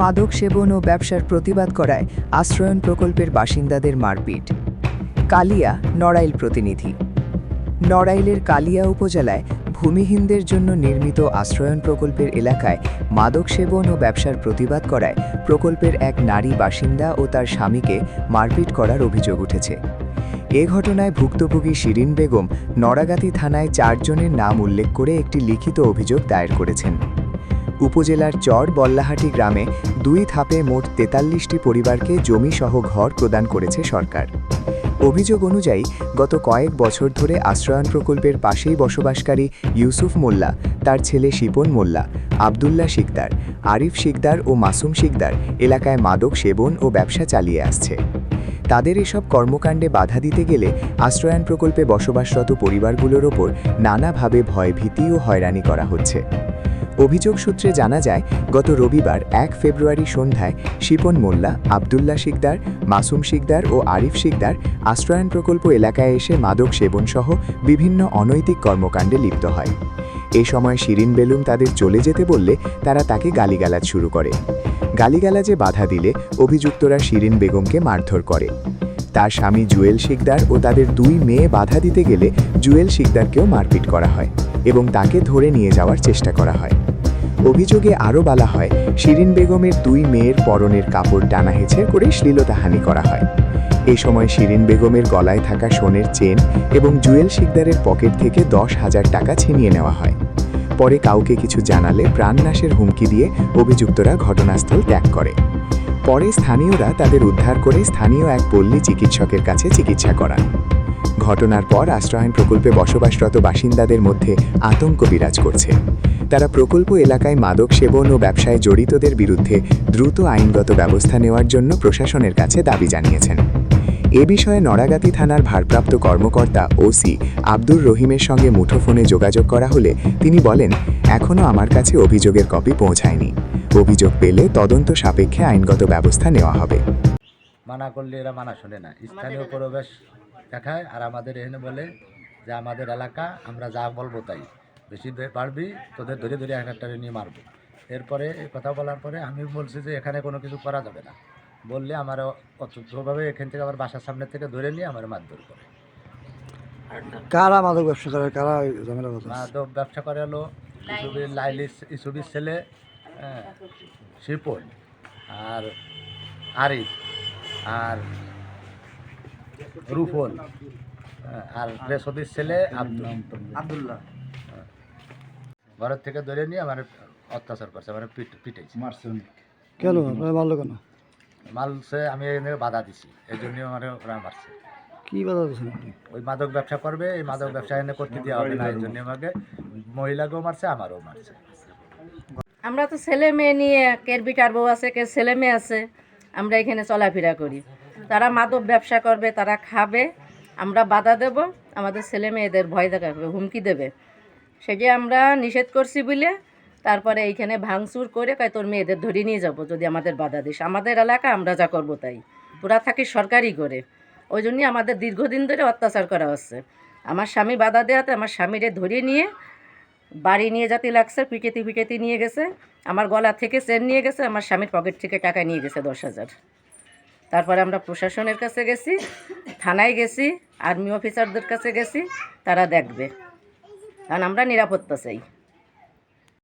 মাদক সেবন ও ব্যবসার প্রতিবাদ করায় আশ্রয়ন প্রকল্পের বাসিন্দাদের মারপিট। কালিয়া, নড়াইল প্রতিনিধি। নড়াইলের কালিয়া উপজেলায় ভূমিহীনদের জন্য নির্মিত আশ্রয়ন প্রকল্পের এলাকায় মাদক সেবন ও ব্যবসার প্রতিবাদ করায় প্রকল্পের এক নারী বাসিন্দা ও তার স্বামীকে মারপিট করার অভিযোগ উঠেছে। এ ঘটনায় ভুক্তভোগী শিরিন বেগম নড়াগাতি থানায় চারজনের নাম উল্লেখ করে একটি লিখিত অভিযোগ দায়ের করেছেন। উপজেলার চর বল্লাহাটি গ্রামে দুই ধাপে মোট তেতাল্লিশটি পরিবারকে জমিসহ ঘর প্রদান করেছে সরকার। অভিযোগ অনুযায়ী, গত কয়েক বছর ধরে আশ্রয়ন প্রকল্পের পাশেই বসবাসকারী ইউসুফ মোল্লা, তার ছেলে শিপন মোল্লা, আবদুল্লাহ শিকদার, আরিফ শিকদার ও মাসুম শিকদার এলাকায় মাদক সেবন ও ব্যবসা চালিয়ে আসছে। তাদের এসব কর্মকাণ্ডে বাধা দিতে গেলে আশ্রয়ন প্রকল্পে বসবাসরত পরিবারগুলোর ওপর নানাভাবে ভয়ভীতি ও হয়রানি করা হচ্ছে। অভিযোগ সূত্রে জানা যায়, গত রবিবার এক ফেব্রুয়ারি সন্ধ্যায় শিপন মোল্লা, আবদুল্লাহ শিকদার, মাসুম শিকদার ও আরিফ শিকদার আশ্রয়ন প্রকল্প এলাকায় এসে মাদক সেবনসহ বিভিন্ন অনৈতিক কর্মকাণ্ডে লিপ্ত হয়। এ সময় শিরিন বেলুম তাদের চলে যেতে বললে তারা তাকে গালিগালাজ শুরু করে। গালিগালাজে বাধা দিলে অভিযুক্তরা শিরিন বেগমকে মারধর করে। তার স্বামী জুয়েল শিকদার ও তাদের দুই মেয়ে বাধা দিতে গেলে জুয়েল শিকদারকেও মারপিট করা হয়। এবং তাকে ধরে নিয়ে যাওয়ার চেষ্টা করা হয়। অভিযোগে আরও বলা হয়, শিরিন বেগমের দুই মেয়ের পরনের কাপড় টানা হেঁচে করে শ্লীলতাহানি করা হয়। এ সময় শিরিন বেগমের গলায় থাকা সোনের চেন এবং জুয়েল শিকদারের পকেট থেকে দশ হাজার টাকা ছিনিয়ে নেওয়া হয়। পরে কাউকে কিছু জানালে প্রাণনাশের হুমকি দিয়ে অভিযুক্তরা ঘটনাস্থল ত্যাগ করে। পরে স্থানীয়রা তাদের উদ্ধার করে স্থানীয় এক পল্লী চিকিৎসকের কাছে চিকিৎসা করান। ঘটনার পর আশ্রয়ন প্রকল্পে বসবাসরত বাসিন্দাদের মধ্যে আতঙ্ক বিরাজ করছে। তারা প্রকল্প এলাকায় মাদক সেবন ও ব্যবসায় জড়িতদের বিরুদ্ধে দ্রুত আইনগত ব্যবস্থা নেওয়ার জন্য প্রশাসনের কাছে দাবি জানিয়েছেন। এ বিষয়ে নড়াগাতি থানার ভারপ্রাপ্ত কর্মকর্তা ওসি আব্দুর রহিমের সঙ্গে মুঠোফোনে যোগাযোগ করা হলে তিনি বলেন এখনও আমার কাছে অভিযোগের কপি পৌঁছায়নি। অভিযোগ পেলে তদন্ত সাপেক্ষে আইনগত ব্যবস্থা নেওয়া হবে। মানা করলে এরা মানা শোনে না। স্থানীয় পরিবেশ দেখায় আর আমাদের এখানে বলে যে আমাদের এলাকা আমরা যা বলব তাই। বেশি পারবি তোদের ধরে ধরে এক একটা নিয়ে মারবো। এরপরে এই কথা বলার পরে আমি বলছি যে এখানে কোনো কিছু করা যাবে না। বললে আমার অচুতভাবে এখান থেকে আমার বাসার সামনে থেকে ধরে নিয়ে আমার মারধর করে। কারা মাদক ব্যবসা করে? কারা ঝামেলা মাদক ব্যবসা করে হলো ইসুবির লাইলিস ইসুবির ছেলে হ্যাঁ, শিপন আর আরিফ। আর রুফল। হ্যাঁ, আর রেসবির ছেলে আব্দুল। আবদুল্লাহ। ঘরের থেকে ধরে নিয়ে আমার অত্যাচার করছে মানে পিট পিটেছে কেন? মারলো কেন? মালসে আমি এখানে বাধা দিছি এই জন্য আমার ওরা মারছে। কি বাধা ওই মাদক ব্যবসা করবে এই মাদক ব্যবসা এনে করতে দেওয়া হবে না এই জন্য আমাকে মহিলাকেও মারছে আমারও মারছে। আমরা তো ছেলে মেয়ে নিয়ে কের বিটার বউ আছে কে ছেলে মেয়ে আছে আমরা এখানে চলাফেরা করি। তারা মাদক ব্যবসা করবে, তারা খাবে। আমরা বাধা দেব, আমাদের ছেলে মেয়েদের ভয় দেখাবে, হুমকি দেবে। সেটি আমরা নিষেধ করছি বলে তারপরে এইখানে ভাঙচুর করে কয়, তোর মেয়েদের ধরে নিয়ে যাব যদি আমাদের বাধা দিস। আমাদের এলাকা আমরা যা করব তাই। তোরা থাকি সরকারি করে। ওই জন্যই আমাদের দীর্ঘদিন ধরে অত্যাচার করা হচ্ছে। আমার স্বামী বাধা দেওয়াতে আমার স্বামীরে ধরিয়ে নিয়ে বাড়ি নিয়ে যাতে লাগছে পিকেতি পিকেতি নিয়ে গেছে। আমার গলা থেকে চেন নিয়ে গেছে, আমার স্বামীর পকেট থেকে টাকা নিয়ে গেছে দশ হাজার। তারপরে আমরা প্রশাসনের কাছে গেছি, থানায় গেছি, আর্মি অফিসারদের কাছে গেছি, তারা দেখবে। কারণ আমরা নিরাপত্তা চাই।